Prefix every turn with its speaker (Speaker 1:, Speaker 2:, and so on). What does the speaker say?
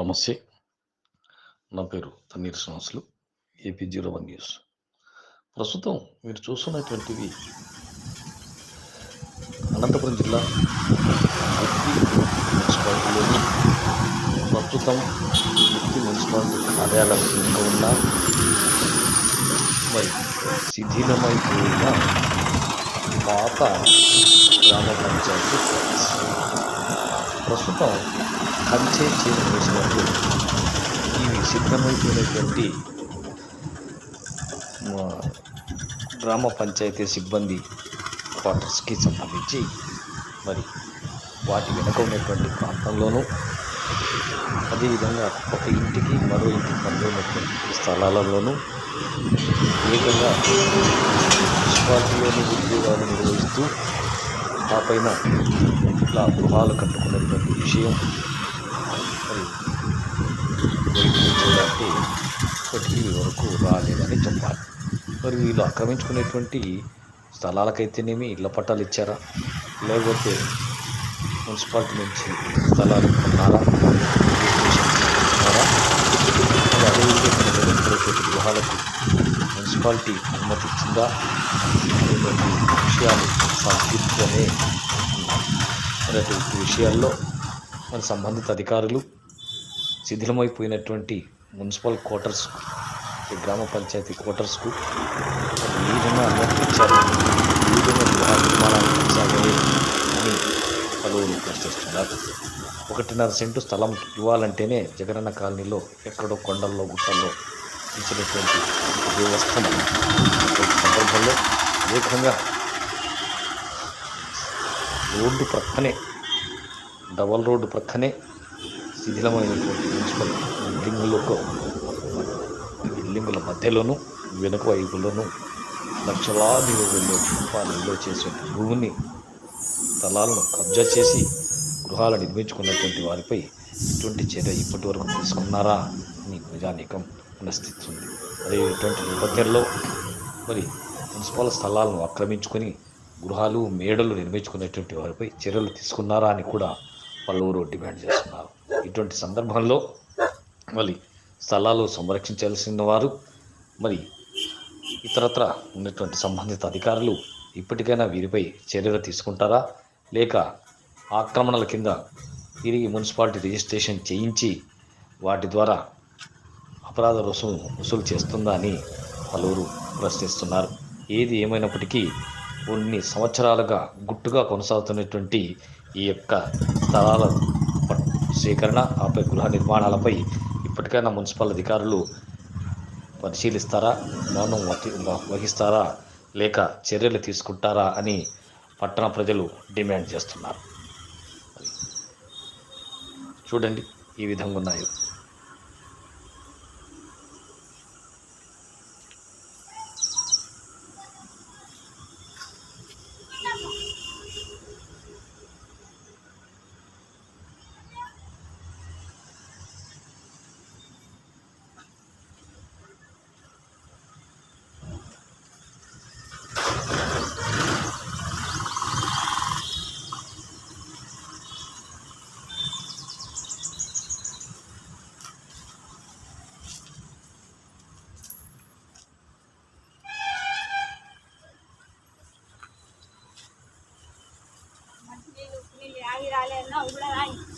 Speaker 1: నమస్తే. నా పేరు Thanneer Srinivasulu AP zero one news. ప్రస్తుతం మీరు చూస్తున్నటువంటివి అనంతపురం జిల్లా మున్సిపాలిటీలోని ప్రస్తుతం వ్యక్తి మున్సిపాలిటీ కార్యాలయం ఉన్న మరి శిథిలమైపోయిన పాత గ్రామ పంచాయతీ. ప్రస్తుతం కంచె చీర వేసినట్లు ఇవి సిద్ధమైపోయినటువంటి మా గ్రామ పంచాయతీ సిబ్బంది క్వార్టర్స్కి సంబంధించి మరి వాటి వెనక ఉన్నటువంటి ప్రాంతంలోనూ అదేవిధంగా ఒక ఇంటికి మరో ఇంటికి మధ్య ఉన్నటువంటి స్థలాలలోనూ ఏకంగా మున్సిపాలిటీలోని ఉద్యోగాలు నిర్వహిస్తూ ఆ పైన ఇట్లా గృహాలు కట్టుకున్నటువంటి విషయం మరి ఇప్పటికీ వరకు రాలేదని చెప్పాలి. మరి వీళ్ళు ఆక్రమించుకునేటువంటి స్థలాలకైతేనేమి ఇళ్ళ పట్టాలు ఇచ్చారా? లేకపోతే మున్సిపాలిటీ నుంచి స్థలాలు కొన్నారా? అదేవిధంగా గృహాలకు మున్సిపాలిటీ అనుమతి ఇచ్చిందా? అనేటువంటి విషయాలు సందిగ్ధమే ఉన్నాయి. అనేటువంటి విషయాల్లో మరి సంబంధిత అధికారులు శిథిలమైపోయినటువంటి మున్సిపల్ క్వార్టర్స్ గ్రామ పంచాయతీ క్వార్టర్స్కు మరి ఈ విధంగా అనుమతి ఈ విధంగా గృహ నిర్మాణాలు అని పలువురు ప్రశ్నిస్తున్నారు ఒకటిన్నర సెంటు స్థలం ఇవ్వాలంటేనే జగనన్న కాలనీలో ఎక్కడో కొండల్లో గుట్టల్లో ఇచ్చినటువంటి వ్యవస్థను సందర్భంలో ఏకంగా రోడ్డు ప్రక్కనే డబల్ రోడ్డు ప్రక్కనే శిథిలమైనటువంటి మున్సిపల్ బిల్డింగులకు బిల్డింగుల మధ్యలోనూ వెనుక వైపులోనూ లక్షలాది వెళ్ళే చేసే భూమిని స్థలాలను కబ్జా చేసి గృహాలు నిర్మించుకున్నటువంటి వారిపై ఇటువంటి చర్య ఇప్పటి వరకు తీసుకున్నారా అని ప్రజానీకం ప్రశ్నిస్తుంది అదే ఇటువంటి నేపథ్యంలో మరి మున్సిపల్ స్థలాలను ఆక్రమించుకొని గృహాలు మేడలు నిర్మించుకునేటువంటి వారిపై చర్యలు తీసుకున్నారా అని కూడా పలువురు డిమాండ్ చేస్తున్నారు. ఇటువంటి సందర్భంలో మరి స్థలాలు సంరక్షించాల్సిన వారు మరి ఇతరత్ర ఉన్నటువంటి సంబంధిత అధికారులు ఇప్పటికైనా వీరిపై చర్యలు తీసుకుంటారా? లేక ఆక్రమణల కింద తిరిగి మున్సిపాలిటీ రిజిస్ట్రేషన్ చేయించి వాటి ద్వారా అపరాధ రుసుము వసూలు చేస్తుందా అని పలువురు ప్రశ్నిస్తున్నారు. ఏది ఏమైనప్పటికీ కొన్ని సంవత్సరాలుగా గుట్టుగా కొనసాగుతున్నటువంటి ఈ యొక్క స్థలాల సేకరణ ఆపై గృహ నిర్మాణాలపై ఇప్పటికైనా మున్సిపల్ అధికారులు పరిశీలిస్తారా మౌనం వహి- వహిస్తారా లేక చర్యలు తీసుకుంటారా అని పట్టణ ప్రజలు డిమాండ్ చేస్తున్నారు. చూడండి ఈ విధంగా ఉన్నాయి.
Speaker 2: 来来来我们来